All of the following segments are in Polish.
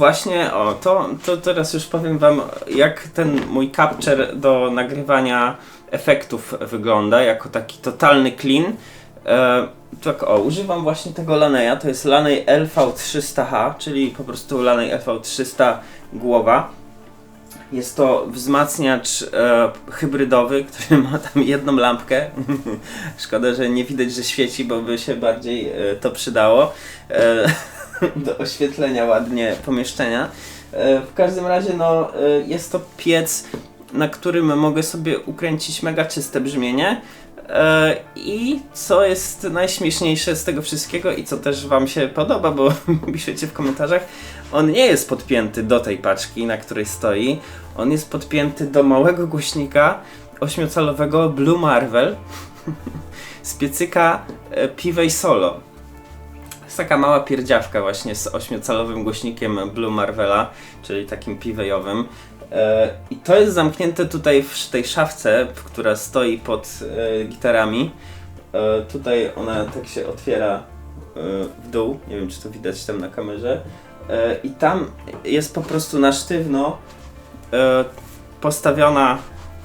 właśnie, o, to, to teraz już powiem wam, jak ten mój capture do nagrywania efektów wygląda, jako taki totalny clean. E, tak, o, używam właśnie tego Laneya, to jest Laney LV300H, czyli po prostu Laney LV300 głowa. Jest to wzmacniacz e, hybrydowy, który ma tam jedną lampkę. Szkoda, że nie widać, że świeci, bo by się bardziej e, to przydało e, do oświetlenia ładnie pomieszczenia. E, w każdym razie, no, e, jest to piec, na którym mogę sobie ukręcić mega czyste brzmienie. E, I co jest najśmieszniejsze z tego wszystkiego i co też Wam się podoba, bo piszecie w komentarzach, on nie jest podpięty do tej paczki, na której stoi. On jest podpięty do małego głośnika 8-calowego Blue Marvel z piecyka Piwej Solo. Jest taka mała pierdziawka właśnie z 8-calowym głośnikiem Blue Marvela, czyli takim piwejowym. E, I to jest zamknięte tutaj w tej szafce, która stoi pod e, gitarami. E, tutaj ona tak się otwiera w dół. Nie wiem, czy to widać tam na kamerze. I tam jest po prostu na sztywno postawiona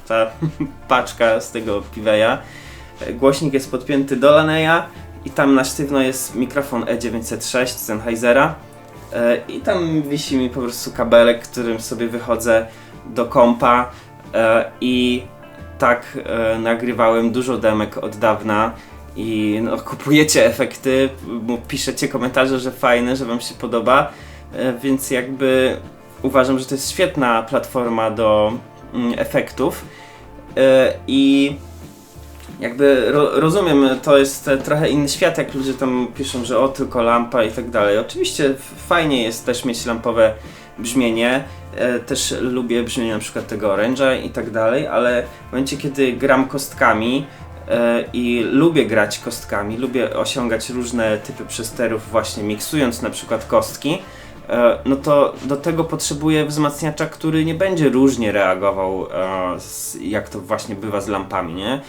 ta paczka z tego piweja. Głośnik jest podpięty do Laneya i tam na sztywno jest mikrofon E906 Sennheisera. E, I tam wisi mi po prostu kabelek, którym sobie wychodzę do kompa. E, i tak e, nagrywałem dużo demek od dawna. I no, kupujecie efekty, piszecie komentarze, że fajne, że wam się podoba, więc jakby uważam, że to jest świetna platforma do mm, efektów. I jakby ro, rozumiem, to jest e, trochę inny świat, jak ludzie tam piszą, że o tylko lampa i tak dalej. Oczywiście fajnie jest też mieć lampowe brzmienie, e, też lubię brzmienie na przykład tego Orange'a i tak dalej, ale w momencie kiedy gram kostkami e, i lubię grać kostkami, lubię osiągać różne typy przesterów właśnie miksując na przykład kostki, e, no to do tego potrzebuję wzmacniacza, który nie będzie różnie reagował, e, jak to właśnie bywa z lampami, nie?